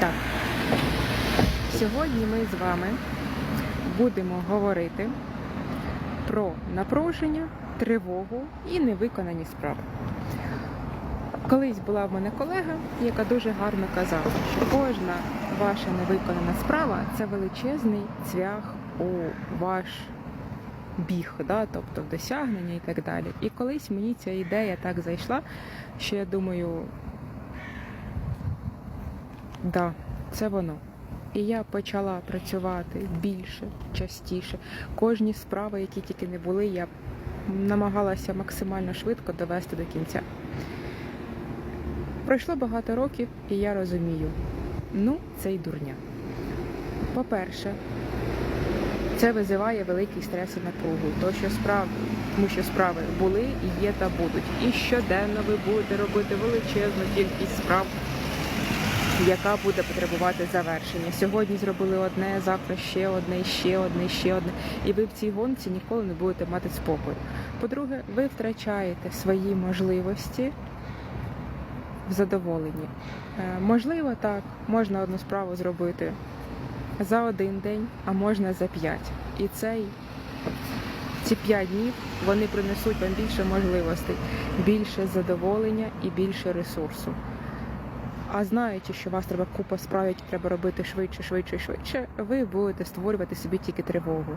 Так, сьогодні ми з вами будемо говорити про напруження, тривогу і невиконані справи. Колись була в мене колега, яка дуже гарно казала, що кожна ваша невиконана справа це величезний цвях у ваш біг, да? тобто досягнення і так далі. І колись мені ця ідея так зайшла, що я думаю, да, це воно. І я почала працювати більше, частіше. Кожні справи, які тільки не були, я намагалася максимально швидко довести до кінця. Пройшло багато років, і я розумію, ну, це й дурня. По-перше, це визиває великий стрес і напругу, то що справи, тому що справи були є та будуть. І щоденно ви будете робити величезну кількість справ, яка буде потребувати завершення. Сьогодні зробили одне, завтра ще одне, ще одне, ще одне. І ви в цій гонці ніколи не будете мати спокою. По-друге, ви втрачаєте свої можливості в задоволенні. Е, Можливо, так, можна одну справу зробити за один день, а можна за п'ять. І цей ці п'ять днів вони принесуть вам більше можливостей, більше задоволення і більше ресурсу. А знаючи, що вас треба купа справ, треба робити швидше, швидше, швидше, ви будете створювати собі тільки тривогу.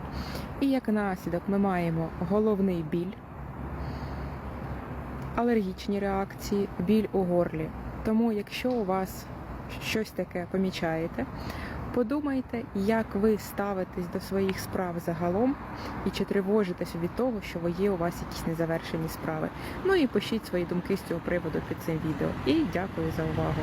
І як наслідок ми маємо головний біль, алергічні реакції, біль у горлі. Тому, якщо у вас щось таке помічаєте, подумайте, як ви ставитесь до своїх справ загалом і чи тривожитесь від того, що є у вас якісь незавершені справи. Ну і пишіть свої думки з цього приводу під цим відео. І дякую за увагу.